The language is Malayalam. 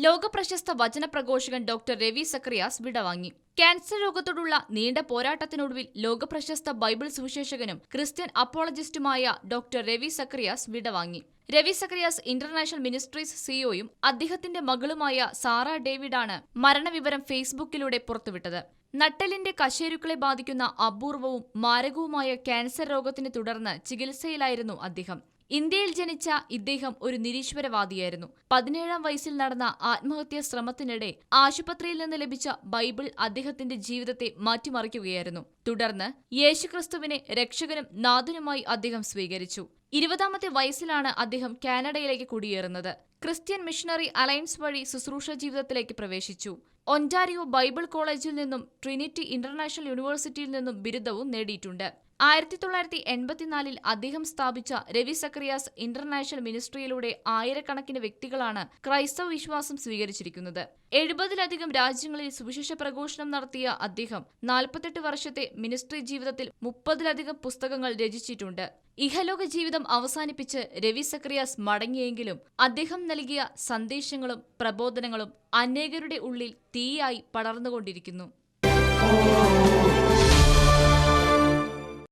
ലോകപ്രശസ്ത വചനപ്രഘോഷകൻ ഡോക്ടർ രവി സക്രിയാസ് വിടവാങ്ങി ക്യാൻസർ രോഗത്തോടുള്ള നീണ്ട പോരാട്ടത്തിനൊടുവിൽ ലോകപ്രശസ്ത ബൈബിൾ സുവിശേഷകനും ക്രിസ്ത്യൻ അപ്പോളജിസ്റ്റുമായ ഡോക്ടർ രവി സക്രിയാസ് വിടവാങ്ങി. രവി സക്രിയാസ് ഇന്റർനാഷണൽ മിനിസ്ട്രീസ് സിഇഒയും അദ്ദേഹത്തിന്റെ മകളുമായ സാറ ഡേവിഡാണ് മരണവിവരം ഫേസ്ബുക്കിലൂടെ പുറത്തുവിട്ടത്. നട്ടലിന്റെ കശേരുക്കളെ ബാധിക്കുന്ന അപൂർവവും മാരകവുമായ ക്യാൻസർ രോഗത്തിനെ തുടർന്ന് ചികിത്സയിലായിരുന്നു അദ്ദേഹം. ഇന്ത്യയിൽ ജനിച്ച ഇദ്ദേഹം ഒരു നിരീശ്വരവാദിയായിരുന്നു. പതിനേഴാം വയസ്സിൽ നടന്ന ആത്മഹത്യാ ശ്രമത്തിനിടെ ആശുപത്രിയിൽ നിന്ന് ലഭിച്ച ബൈബിൾ അദ്ദേഹത്തിന്റെ ജീവിതത്തെ മാറ്റിമറിക്കുകയായിരുന്നു. തുടർന്ന് യേശുക്രിസ്തുവിനെ രക്ഷകനും നാഥനുമായി അദ്ദേഹം സ്വീകരിച്ചു. ഇരുപതാമത്തെ വയസ്സിലാണ് അദ്ദേഹം കാനഡയിലേക്ക് കുടിയേറുന്നത്. ക്രിസ്ത്യൻ മിഷണറി അലയൻസ് വഴി ശുശ്രൂഷ ജീവിതത്തിലേക്ക് പ്രവേശിച്ചു. ഒന്റാരിയോ ബൈബിൾ കോളേജിൽ നിന്നും ട്രിനിറ്റി ഇന്റർനാഷണൽ യൂണിവേഴ്സിറ്റിയിൽ നിന്നും ബിരുദവും നേടിയിട്ടുണ്ട്. ആയിരത്തി തൊള്ളായിരത്തി എൺപത്തിനാലിൽ അദ്ദേഹം സ്ഥാപിച്ച രവി സക്രിയാസ് ഇന്റർനാഷണൽ മിനിസ്ട്രിയിലൂടെ ആയിരക്കണക്കിന് വ്യക്തികളാണ് ക്രൈസ്തവ വിശ്വാസം സ്വീകരിച്ചിരിക്കുന്നത്. എഴുപതിലധികം രാജ്യങ്ങളിൽ സുവിശേഷ പ്രഘോഷണം നടത്തിയ അദ്ദേഹം നാൽപ്പത്തെട്ട് വർഷത്തെ മിനിസ്ട്രി ജീവിതത്തിൽ മുപ്പതിലധികം പുസ്തകങ്ങൾ രചിച്ചിട്ടുണ്ട്. ഇഹലോക ജീവിതം അവസാനിപ്പിച്ച് രവി സക്രിയാസ് മടങ്ങിയെങ്കിലും അദ്ദേഹം നൽകിയ സന്ദേശങ്ങളും പ്രബോധനങ്ങളും അനേകരുടെ ഉള്ളിൽ തീയായി പടർന്നുകൊണ്ടിരിക്കുന്നു.